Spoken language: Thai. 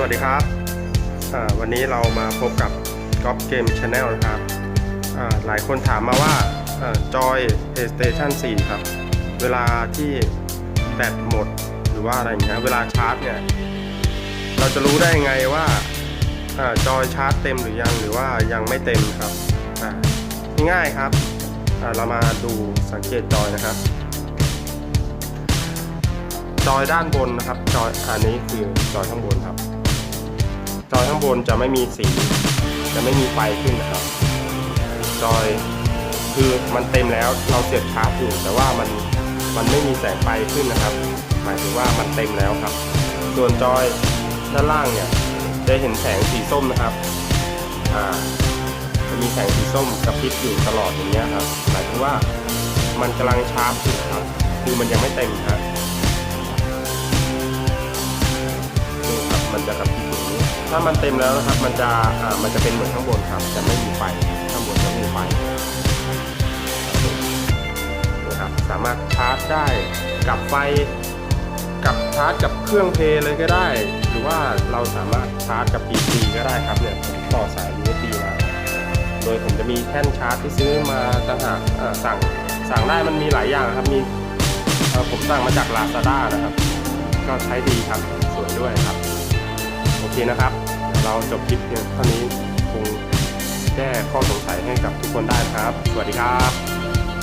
สวัสดีครับ วันนี้เรามาพบกับก๊อฟเกมชาแนลนะครับหลายคนถามมาว่าจอย PlayStation 4 ครับ เวลาที่แบตหมดหรือว่าอะไรอย่างเงี้ยเวลาชาร์จเนี่ยเราจะรู้ได้ไงว่าจอยชาร์จเต็มหรือยังหรือว่ายังไม่เต็มครับง่ายครับเรามาดูสังเกตจอยนะครับ จอยด้านบนนะครับ จอยอันนี้คือจอยข้างบนครับ จอยข้างบนจะไม่มีสี จะไม่มีไฟขึ้นนะครับ จอยคือมันเต็มแล้วเราเสียบชาร์จอยู่แต่ว่ามันมันไม่มีแสงไฟขึ้นนะครับ หมายถึงว่ามันเต็มแล้วครับ ส่วนจอยด้านล่างเนี่ยจะเห็นแสงสีส้มนะครับอ่าจะมีแสงสีส้มกระพริบอยู่ตลอดอย่างเงี้ยครับ หมายถึงว่ามันกำลังชาร์จอยู่ครับ คือมันยังไม่เต็มครับนี่ครับมันจะกระพริบ ถ้ามันเต็มแล้วนะครับ มันจะอ่ามันจะเป็นเหมือนข้างบนครับจะไม่มีไฟข้างบนจะมีไฟนี่ครับสามารถชาร์จได้กับไฟกับชาร์จกับเครื่องเพลเลยก็ได้ หรือว่าเราสามารถชาร์จกับ PC ก็ได้ครับเนี่ยต่อสาย USB มาโดยผมจะมีแท่นชาร์จที่ซื้อมาต่างหากอ่าสั่งสั่งได้มันมีหลายอย่างครับมีผมสั่งมาจาก Lazada นะครับ ก็ใช้ดีครับสวยด้วยครับ เคนะครับ เราจบคลิปเพียงเท่านี้คงแก้ข้อสงสัยให้กับทุกคนได้ครับ สวัสดีครับ